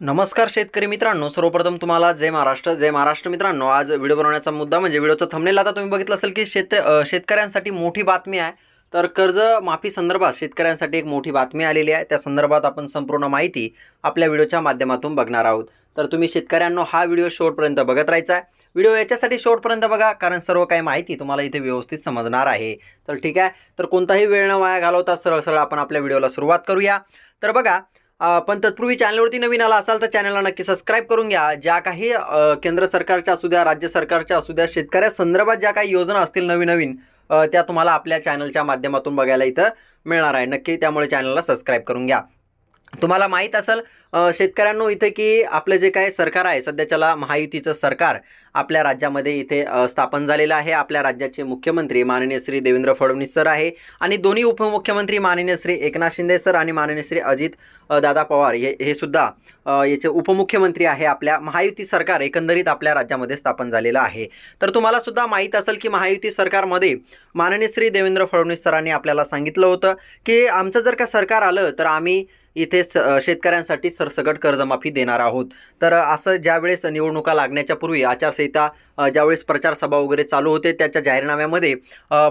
नमस्कार शेतकरी मित्रांनो सर्वप्रथम तुम्हाला जय महाराष्ट्र. जय महाराष्ट्र मित्रांनो आज व्हिडिओ बनवण्याचा मुद्दा म्हणजे व्हिडिओचा थंबनेल आता तुम्ही बघितलं असेल की शेत शेतकऱ्यांसाठी मोठी बातमी आहे. तर कर्ज माफी संदर्भात शेतकऱ्यांसाठी एक मोठी बातमी आलेली आहे. त्या संदर्भात आपण संपूर्ण माहिती आपल्या व्हिडिओच्या माध्यमातून बघणार आहोत. तर तुम्ही शेतकऱ्यांनो हा व्हिडिओ शेवटपर्यंत बघत राहायचा आहे. व्हिडिओ याच्यासाठी शेवटपर्यंत बघा कारण सर्व काही माहिती तुम्हाला इथे व्यवस्थित समजणार आहे. तर ठीक आहे. तर कोणताही वेळ न वाया घालवता सरळ सरळ आपण आपल्या व्हिडिओला सुरुवात करूया. तर बघा पण तत्पूर्वी चॅनलवरती नवीन आला असाल तर चॅनलला नक्की सबस्क्राईब करून घ्या. ज्या काही केंद्र सरकारच्या असू द्या राज्य सरकारच्या असू द्या शेतकऱ्यासंदर्भात ज्या काही योजना असतील नवीन नवीन त्या तुम्हाला आपल्या चॅनलच्या माध्यमातून बघायला इथं मिळणार आहे. नक्की त्यामुळे चॅनलला सबस्क्राईब करून घ्या. तुम्हाला माहीत असेल शेतकऱ्यांनो इथे की आपलं जे काय सरकार आहे सध्याच्याला महायुतीचं सरकार आपल्या राज्यामध्ये इथे स्थापन झालेलं आहे. आपल्या राज्याचे मुख्यमंत्री माननीय श्री देवेंद्र फडणवीस सर आहे आणि दोन्ही उपमुख्यमंत्री माननीय श्री एकनाथ शिंदे सर आणि माननीय श्री अजित दादा पवार हे हे सुद्धा याचे उपमुख्यमंत्री आहे. आपल्या महायुती सरकार एकंदरीत आपल्या राज्यामध्ये स्थापन झालेलं आहे. तर तुम्हाला सुद्धा माहीत असेल की महायुती सरकारमध्ये माननीय श्री देवेंद्र फडणवीस सरांनी आपल्याला सांगितलं होतं की आमचं जर का सरकार आलं तर आम्ही इथे स शेतकऱ्यांसाठी सरसकट कर्जमाफी देणार आहोत. तर असं ज्यावेळेस निवडणुका लागण्याच्या पूर्वी आचारसंहिता ज्यावेळेस प्रचार सभा वगैरे चालू होते त्याच्या जाहीरनाम्यामध्ये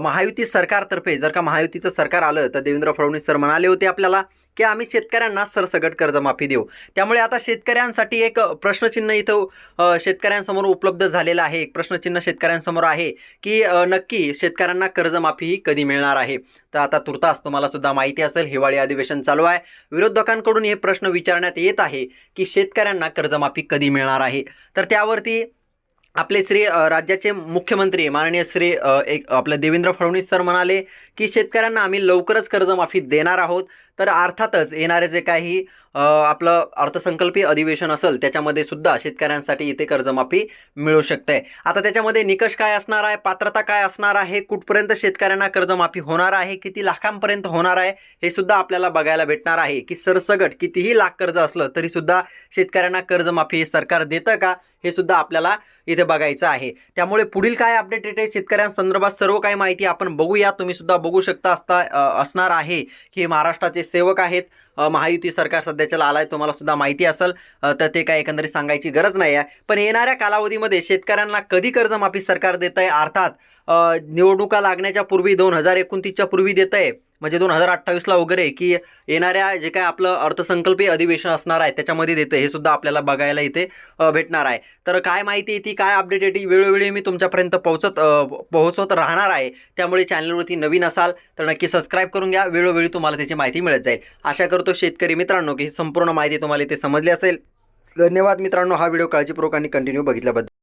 महायुती सरकारतर्फे जर का महायुतीचं सरकार आलं तर देवेंद्र फडणवीस सर म्हणाले होते आपल्याला की आम्ही शेतकऱ्यांना सरसकट कर्जमाफी देऊ. त्यामुळे आता शेतकऱ्यांसाठी एक प्रश्नचिन्ह इथं शेतकऱ्यांसमोर उपलब्ध झालेलं आहे. एक प्रश्नचिन्ह शेतकऱ्यांसमोर आहे की नक्की शेतकऱ्यांना कर्जमाफी ही कधी मिळणार आहे? तर आता तुर्तास तुम्हाला सुद्धा माहिती असेल हिवाळी अधिवेशन चालू आहे. विरोध विरोधकांकडून हे प्रश्न विचारण्यात येत आहे की शेतकऱ्यांना कर्जमाफी कधी मिळणार आहे? तर त्यावरती आपले श्री राज्याचे मुख्यमंत्री माननीय श्री एक आपलं देवेंद्र फडणवीस सर म्हणाले की शेतकऱ्यांना आम्ही लवकरच कर्जमाफी देणार आहोत. तर अर्थातच येणारे जे काही आपलं अर्थसंकल्पीय अधिवेशन असेल त्याच्यामध्ये सुद्धा शेतकऱ्यांसाठी इथे कर्जमाफी मिळू शकते. आता त्याच्यामध्ये निकष काय असणार आहे? पात्रता काय असणार आहे? कुठपर्यंत शेतकऱ्यांना कर्जमाफी होणार आहे? किती लाखांपर्यंत होणार आहे? हे सुद्धा आपल्याला बघायला भेटणार आहे की सरसगट कितीही लाख कर्ज असलं तरीसुद्धा शेतकऱ्यांना कर्जमाफी हे सरकार देतं का? हे सुद्धा आपल्याला इथे बघायचं आहे. त्यामुळे पुढील काय अपडेट येते शेतकऱ्यांसंदर्भात सर्व काही माहिती आपण बघूया. तुम्ही सुद्धा बघू शकता असता असणार आहे की महाराष्ट्राचे सेवक आहेत. महायुती सरकार सध्याच्याला आलाय तुम्हाला सुद्धा माहिती असेल. तर ते काय एकंदरीत सांगायची गरज नाही आहे. पण येणाऱ्या कालावधीमध्ये शेतकऱ्यांना कधी कर्जमाफी सरकार देत आहे अर्थात निवडणुका लागण्याच्या पूर्वी दोन हजार एकोणतीसच्या पूर्वी देत आहे म्हणजे दोन हजार अठ्ठावीसला वगैरे की येणाऱ्या जे काय आपलं अर्थसंकल्पीय अधिवेशन असणार आहे त्याच्यामध्ये देतं हे सुद्धा आपल्याला बघायला इथे भेटणार आहे. तर काय माहिती येते काय अपडेट येते वेळोवेळी मी तुमच्यापर्यंत पोहोचत पोहोचवत राहणार आहे. त्यामुळे चॅनलवरती नवीन असाल तर नक्की सबस्क्राईब करून घ्या. वेळोवेळी तुम्हाला त्याची माहिती मिळत जाईल. आशा करतो शेतकरी मित्रांनो की ही संपूर्ण माहिती तुम्हाला इथे समजली असेल. धन्यवाद मित्रांनो हा व्हिडिओ काळजीपूर्वक आणि कंटिन्यू बघितल्याबद्दल.